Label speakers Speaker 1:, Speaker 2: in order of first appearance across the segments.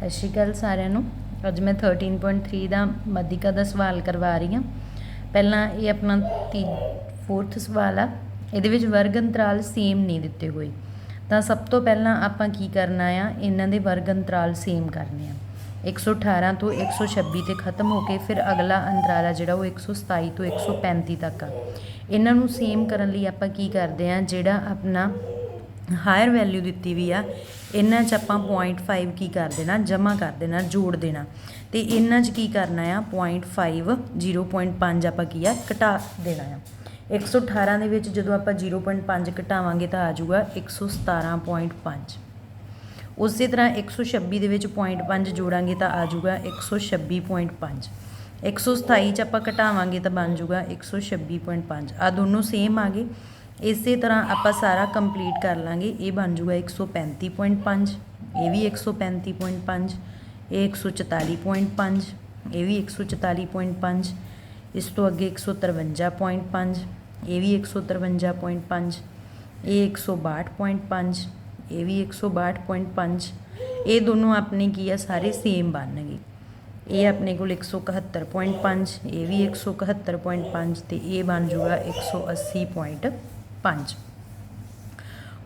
Speaker 1: ਸਤਿ ਸ਼੍ਰੀ ਅਕਾਲ ਸਾਰਿਆਂ ਨੂੰ। ਅੱਜ ਮੈਂ 13.3 ਦਾ ਮੱਧਿਕਾ ਦਾ ਸਵਾਲ ਕਰਵਾ ਰਹੀ ਹਾਂ। ਪਹਿਲਾਂ ਇਹ ਆਪਣਾ ਤੀ ਫੋਰਥ ਸਵਾਲ ਆ। ਇਹਦੇ ਵਿੱਚ ਵਰਗ ਅੰਤਰਾਲ ਸੇਮ ਨਹੀਂ ਦਿੱਤੇ ਹੋਏ। ਤਾਂ ਸਭ ਤੋਂ ਪਹਿਲਾਂ ਆਪਾਂ ਕੀ ਕਰਨਾ ਆ? ਇਹਨਾਂ ਦੇ ਵਰਗ ਅੰਤਰਾਲ ਸੇਮ ਕਰਨੇ ਆ। 118 ਤੋਂ 126 ਤੇ ਖਤਮ ਹੋ ਕੇ ਫਿਰ ਅਗਲਾ ਅੰਤਰਾਲ ਆ ਜਿਹੜਾ ਉਹ 127 ਤੋਂ 135 ਤੱਕ ਆ। ਇਹਨਾਂ ਨੂੰ ਸੇਮ ਕਰਨ ਲਈ ਆਪਾਂ ਕੀ ਕਰਦੇ ਆ? ਜਿਹੜਾ ਆਪਣਾ ਹਾਇਰ ਵੈਲਿਊ ਦਿੱਤੀ ਵੀ ਆ, ਇਹਨਾਂ 'ਚ ਆਪਾਂ 0.5 ਕੀ ਕਰ ਦੇਣਾ ਜਮਾ ਕਰ ਦੇਣਾ, ਜੋੜ ਦੇਣਾ। ਤੇ ਇਹਨਾਂ 'ਚ ਕੀ ਕਰਨਾ ਆ 0.5 0.5 ਆਪਾਂ ਕੀ ਆ, ਘਟਾ ਦੇਣਾ ਆ। 118 ਦੇ ਵਿੱਚ ਜਦੋਂ ਆਪਾਂ 0.5 ਘਟਾਵਾਂਗੇ ਤਾਂ ਆ ਜਾਊਗਾ 117.5 ਉਸੇ ਤਰ੍ਹਾਂ 126 ਦੇ ਵਿੱਚ 0.5 ਜੋੜਾਂਗੇ ਤਾਂ ਆ ਜਾਊਗਾ 126.5 127 ਚ ਆਪਾਂ ਘਟਾਵਾਂਗੇ ਤਾਂ ਬਣ ਜਾਊਗਾ 126.5 ਆ ਦੋਨੋਂ ਸੇਮ ਆ ਗਏ। ਇਸੇ ਤਰ੍ਹਾਂ ਆਪਾਂ ਸਾਰਾ ਕੰਪਲੀਟ ਕਰ ਲਾਂਗੇ ਇਹ ਬਣ ਜਾਊਗਾ 135.5 ਇਹ ਵੀ 135.5 ਇਹ 144.5 ਇਹ ਵੀ 144.5 ਇਸ ਤੋਂ ਅੱਗੇ 153.5 ਇਹ ਵੀ 153.5 ਇਹ 162.5 ਇਹ ਵੀ 162.5 ਇਹ ਦੋਨੋਂ ਆਪਣੇ ਕੀ ਆ ਸਾਰੇ ਸੇਮ ਬਣਨਗੇ ਇਹ ਆਪਣੇ ਕੋਲ 171.5 ਇਹ ਵੀ 171.5 ਤੇ ਇਹ ਬਣ ਜਾਊਗਾ 180.5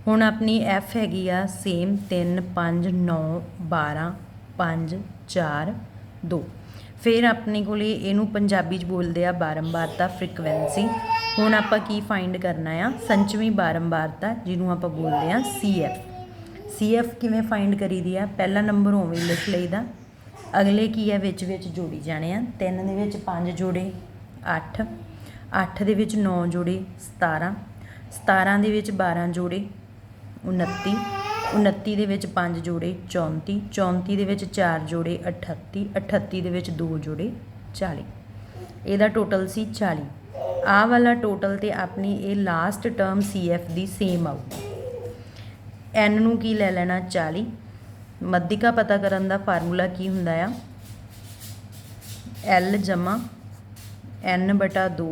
Speaker 1: ਹੁਣ ਆਪਣੀ f ਹੈਗੀ ਆ ਸੇਮ 3 5 9 12 5 4 2 ਫਿਰ ਆਪਣੇ ਕੋਲੇ ਇਹਨੂੰ ਪੰਜਾਬੀ ਚ ਬੋਲਦੇ ਆ ਬਾਰੰਬਾਰਤਾ ਫ੍ਰੀਕਵੈਂਸੀ ਹੁਣ ਆਪਾਂ ਕੀ ਫਾਈਂਡ ਕਰਨਾ ਆ? ਸੰਚਵੀਂ ਬਾਰੰਬਾਰਤਾ ਜਿਹਨੂੰ ਆਪਾਂ ਬੋਲਦੇ ਆ CF CF ਕਿਵੇਂ ਫਾਈਂਡ ਕਰੀਦੀ ਆ? ਪਹਿਲਾ ਨੰਬਰ ਉਵੇਂ ਹੀ ਲਿਖ ਲਈਦਾ। ਅਗਲੇ ਕੀ ਹੈ ਵਿੱਚ ਵਿੱਚ ਜੋੜੀ ਜਾਣੇ ਆ। 3 ਦੇ ਵਿੱਚ 5 ਜੋੜੇ 8 8 ਦੇ ਵਿੱਚ 9 ਜੋੜੇ 17 17 ਦੇ ਵਿੱਚ 12 ਜੋੜੇ 29 29 ਦੇ ਵਿੱਚ 5 ਜੋੜੇ 34 34 ਦੇ ਵਿੱਚ 4 ਜੋੜੇ 38 38 ਦੇ ਵਿੱਚ 2 ਜੋੜੇ 40 ਇਹਦਾ ਟੋਟਲ ਸੀ 40 ਆਹ ਵਾਲਾ ਟੋਟਲ ਤੇ ਆਪਣੀ ਇਹ ਲਾਸਟ ਟਰਮ CF ਦੀ ਸੇਮ ਆਊਗੀ n ਨੂੰ ਕੀ ਲੈ ਲੈਣਾ? 40 ਮੱਧਿਕਾ ਪਤਾ ਕਰਨ ਦਾ ਫਾਰਮੂਲਾ ਕੀ ਹੁੰਦਾ ਆ? L ਜਮਾ n ਬਟਾ 2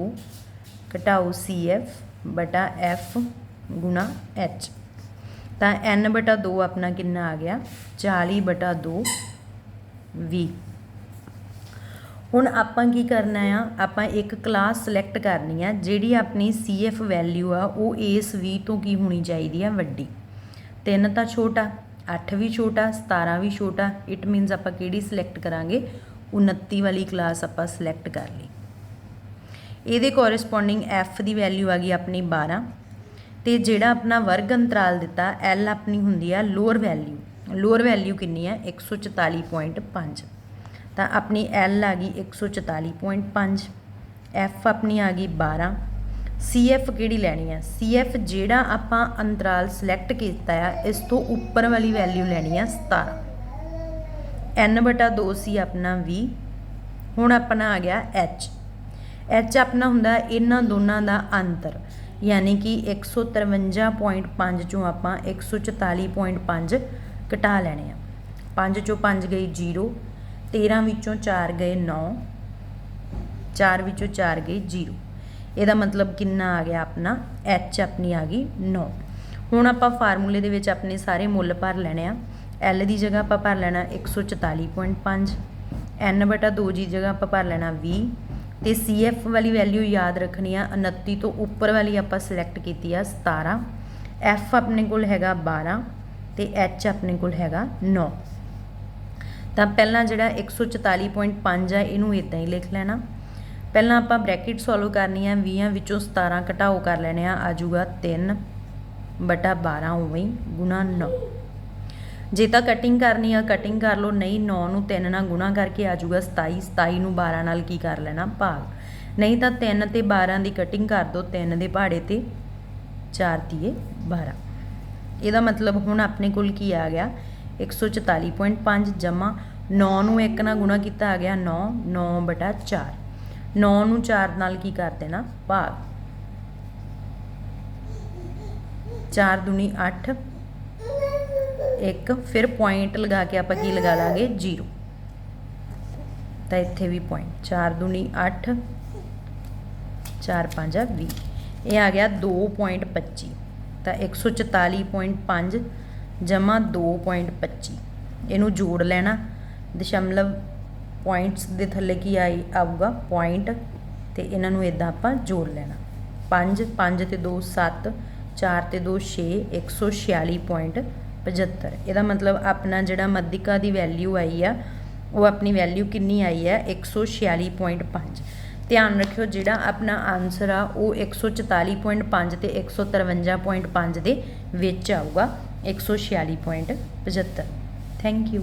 Speaker 1: ਘਟਾਓ CF ਬਟਾ F ਗੁਣਾ H ਤਾਂ n ਬਟਾ 2 ਆਪਣਾ ਕਿੰਨਾ ਆ ਗਿਆ? 40 ਬਟਾ 2 20 ਹੁਣ ਆਪਾਂ ਕੀ ਕਰਨਾ ਆ? ਆਪਾਂ ਇੱਕ ਕਲਾਸ ਸਿਲੈਕਟ ਕਰਨੀ ਆ, ਜਿਹੜੀ ਆਪਣੀ CF ਵੈਲਿਊ ਆ, ਉਹ ਇਸ 20 ਤੋਂ ਕੀ ਹੋਣੀ ਚਾਹੀਦੀ ਆ? ਵੱਡੀ। 3 ਤਾਂ ਛੋਟਾ 8 ਵੀ ਛੋਟਾ 17 ਵੀ ਛੋਟਾ। ਇਟ ਮੀਨਸ ਆਪਾਂ ਕਿਹੜੀ ਸਿਲੈਕਟ ਕਰਾਂਗੇ? 29 ਵਾਲੀ ਕਲਾਸ ਆਪਾਂ ਸਿਲੈਕਟ ਕਰ ਲਈ। ਇਹਦੇ ਕੋਰਸਪੋਂਡਿੰਗ f ਦੀ ਵੈਲਿਊ ਆ ਗਈ ਆਪਣੀ 12 ਤੇ ਜਿਹੜਾ ਆਪਣਾ ਵਰਗ ਅੰਤਰਾਲ ਦਿੱਤਾ, l ਆਪਣੀ ਹੁੰਦੀ ਆ ਲੋਅਰ ਵੈਲਿਊ ਲੋਅਰ ਵੈਲਿਊ ਕਿੰਨੀ ਆ? 144.5 ਤਾਂ ਆਪਣੀ l ਆ ਗਈ 144.5 f ਆਪਣੀ ਆ ਗਈ 12 CF ਕਿਹੜੀ ਲੈਣੀ ਆ? CF ਜਿਹੜਾ ਆਪਾਂ ਅੰਤਰਾਲ ਸਿਲੈਕਟ ਕੀਤਾ ਆ, ਇਸ ਤੋਂ ਉੱਪਰ ਵਾਲੀ ਵੈਲਿਊ ਲੈਣੀ ਆ 17 n ਬਟਾ 2 ਸੀ ਆਪਣਾ 20 ਹੁਣ ਆਪਣਾ ਆ ਗਿਆ h h ਆਪਣਾ ਹੁੰਦਾ ਇਹਨਾਂ ਦੋਨਾਂ ਦਾ ਅੰਤਰ, ਯਾਨੀ ਕਿ 153.5 ਚੋਂ ਆਪਾਂ 144.5 ਘਟਾ ਲੈਣੇ ਆ। 5 ਚੋਂ 5 ਗਈ 0 13 ਵਿੱਚੋਂ 4 ਗਏ 9 4 ਵਿੱਚੋਂ 4 ਗਏ 0 ਇਹਦਾ ਮਤਲਬ ਕਿੰਨਾ ਆ ਗਿਆ ਆਪਣਾ? h ਆਪਣੀ ਆ ਗਈ 9 ਹੁਣ ਆਪਾਂ ਫਾਰਮੂਲੇ ਦੇ ਵਿੱਚ ਆਪਣੇ ਸਾਰੇ ਮੁੱਲ ਭਰ ਲੈਣੇ ਆ। L ਦੀ ਜਗ੍ਹਾ ਆਪਾਂ ਭਰ ਲੈਣਾ 144.5 n ਬਟਾ 2 ਜੀ ਜਗ੍ਹਾ ਆਪਾਂ ਭਰ ਲੈਣਾ 20 ਤੇ CF ਵਾਲੀ ਵੈਲਿਊ ਯਾਦ ਰੱਖਣੀ ਆ 29 ਤੋਂ ਉੱਪਰ ਵਾਲੀ ਆਪਾਂ ਸਿਲੈਕਟ ਕੀਤੀ ਆ 17 F ਆਪਣੇ ਕੋਲ ਹੈਗਾ 12 ਤੇ H ਆਪਣੇ ਕੋਲ ਹੈਗਾ 9 ਤਾਂ ਪਹਿਲਾਂ ਜਿਹੜਾ 144.5 ਆ, ਇਹਨੂੰ ਇਦਾਂ ਹੀ ਲਿਖ ਲੈਣਾ। ਪਹਿਲਾਂ ਆਪਾਂ ਬ੍ਰੈਕਟ ਸੋਲਵ ਕਰਨੀ ਆ 20 ਵਿੱਚੋਂ 17 ਘਟਾਓ ਕਰ ਲੈਣੇ ਆ ਆ ਜਾਊਗਾ 3 ਬਟਾ 12 ਉਵੇਂ ਗੁਣਾ 9 ਜੇ ਤਾਂ ਕਟਿੰਗ ਕਰਨੀ ਆ ਕਟਿੰਗ ਕਰ ਲਓ, ਨਹੀਂ 9 ਨੂੰ 3 ਨਾਲ ਗੁਣਾ ਕਰਕੇ ਆ ਜਾਊਗਾ 27 27 ਨੂੰ 12 ਨਾਲ ਕੀ ਕਰ ਲੈਣਾ? ਭਾਗ। ਨਹੀਂ ਤਾਂ 3 ਤੇ 12 ਦੀ ਕਟਿੰਗ ਕਰ ਦਿਓ 3 ਦੇ ਪਹਾੜੇ ਤੇ 4 ਤੀਏ 12 ਇਹਦਾ ਮਤਲਬ ਹੁਣ ਆਪਣੇ ਕੋਲ ਕੀ ਆ ਗਿਆ? 144.5 ਜਮਾ 9 ਨੂੰ 1 ਨਾਲ ਗੁਣਾ ਕੀਤਾ ਆ ਗਿਆ 9 9 ਬਟਾ 4 9 ਨੂੰ 4 ਨਾਲ ਕੀ ਕਰ ਦੇਣਾ? ਭਾਗ। 4 ਦੁਨੀ 8 ਇੱਕ, ਫਿਰ ਪੁਆਇੰਟ ਲਗਾ ਕੇ ਆਪਾਂ ਕੀ ਲਗਾ ਲਾਂਗੇ 0 ਤਾਂ ਇੱਥੇ ਵੀ ਪੁਆਇੰਟ 4 ਦੁਨੀ 8 4 5 20 ਇਹ ਆ ਗਿਆ 2.25 ਤਾਂ 144.5 ਜਮਾ 2.25 ਇਹਨੂੰ ਜੋੜ ਲੈਣਾ। ਦਸ਼ਮਲਵ ਪੁਆਇੰਟਸ ਦੇ ਥੱਲੇ ਕੀ ਆਈ, ਆਊਗਾ ਪੁਆਇੰਟ ਤੇ ਇਹਨਾਂ ਨੂੰ ਇਦਾਂ ਆਪਾਂ ਜੋੜ ਲੈਣਾ। 5 5 ਤੇ 2 7 4 ਤੇ 2 6 146.75 ਇਹਦਾ ਮਤਲਬ ਆਪਣਾ ਜਿਹੜਾ ਮੱਧਿਕਾ ਦੀ ਵੈਲਿਊ ਆਈ ਆ, ਉਹ ਆਪਣੀ ਵੈਲਿਊ ਕਿੰਨੀ ਆਈ ਆ? 146.5 ਧਿਆਨ ਰੱਖਿਓ ਜਿਹੜਾ ਆਪਣਾ ਆਨਸਰ ਆ, ਉਹ 144.5 ਤੇ 153.5 ਦੇ ਵਿੱਚ ਆਊਗਾ। 146.75 ਥੈਂਕ ਯੂ